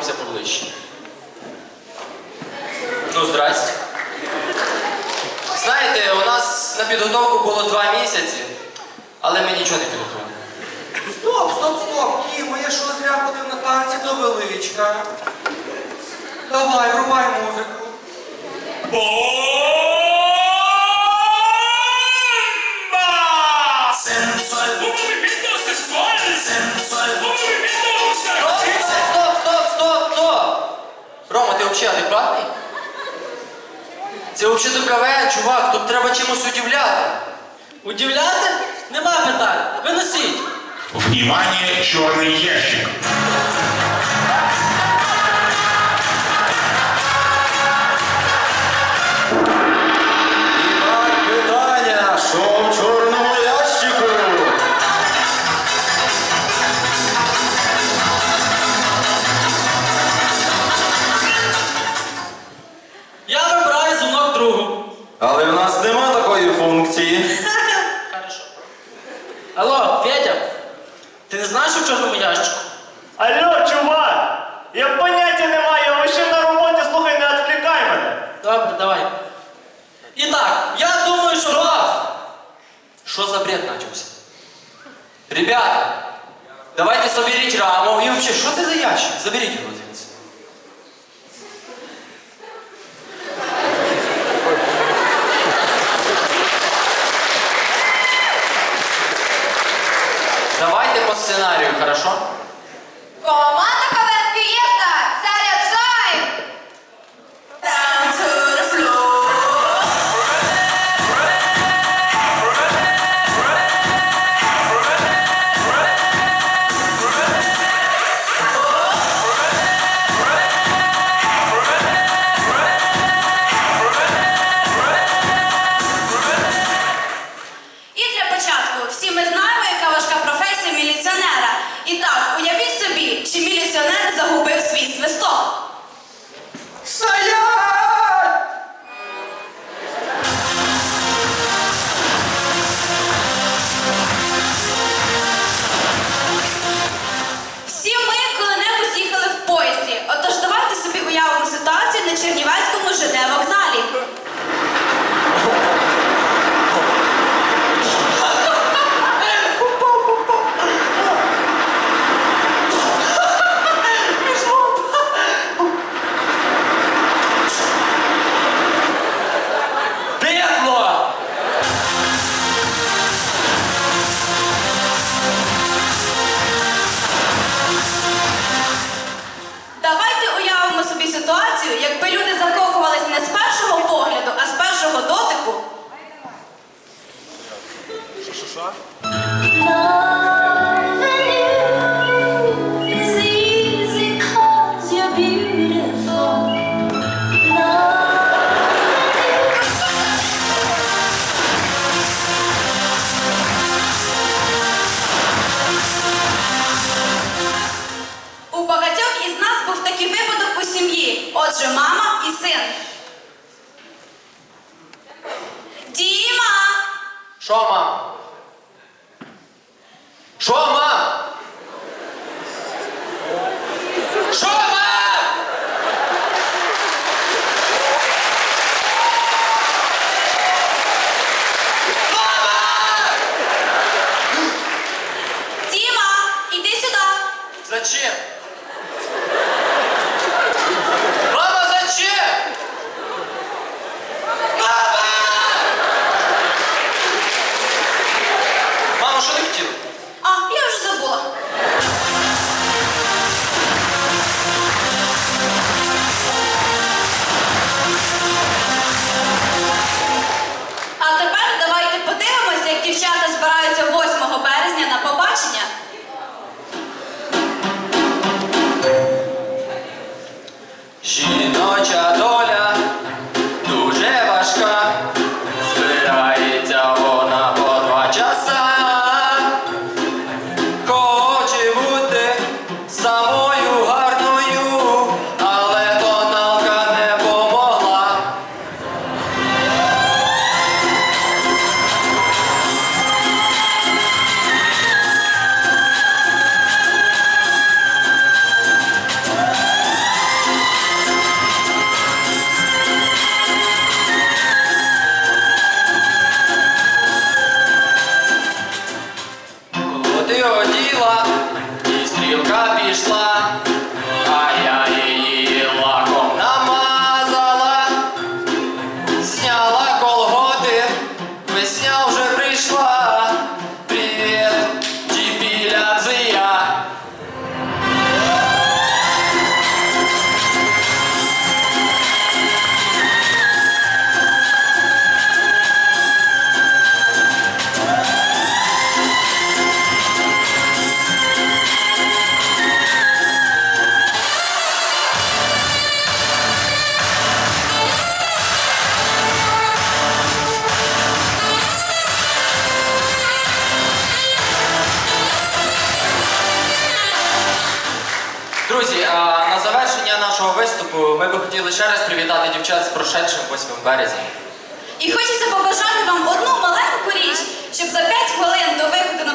познайомимося поближче. Ну, здрасте. Знаєте, у нас на підготовку було два місяці, але ми нічого не підготували. Стоп, стоп, стоп, Дімо, я що зря ходив на танці до величка. Давай, рубай музику. Бо! Ти? Це взагалі КВН, чувак, тут треба чимось удивляти. Удивляти? Нема питань. Виносіть. Внимание, черный ящик. Але в нас нема такої функції. Хорошо. Алло, Федя, ти не знаєш що в чорному ящику? Алло, чувак! Я поняття не маю, я лише на роботі, слухай, не відвлікай мене. Добре, давай. І так, я думаю, що вас. Що за бред начався? Ребята, давайте соберіть раму і взагалі, що це за ящик? Заберіть його звідси. Давайте по хорошо? Команда ЖД вокзалі. Що, мам? Що, мам? Виступу ми би хотіли ще раз привітати дівчат з прошедшим 8 березня. І хочеться побажати вам одну маленьку річ, щоб за 5 хвилин до виходу на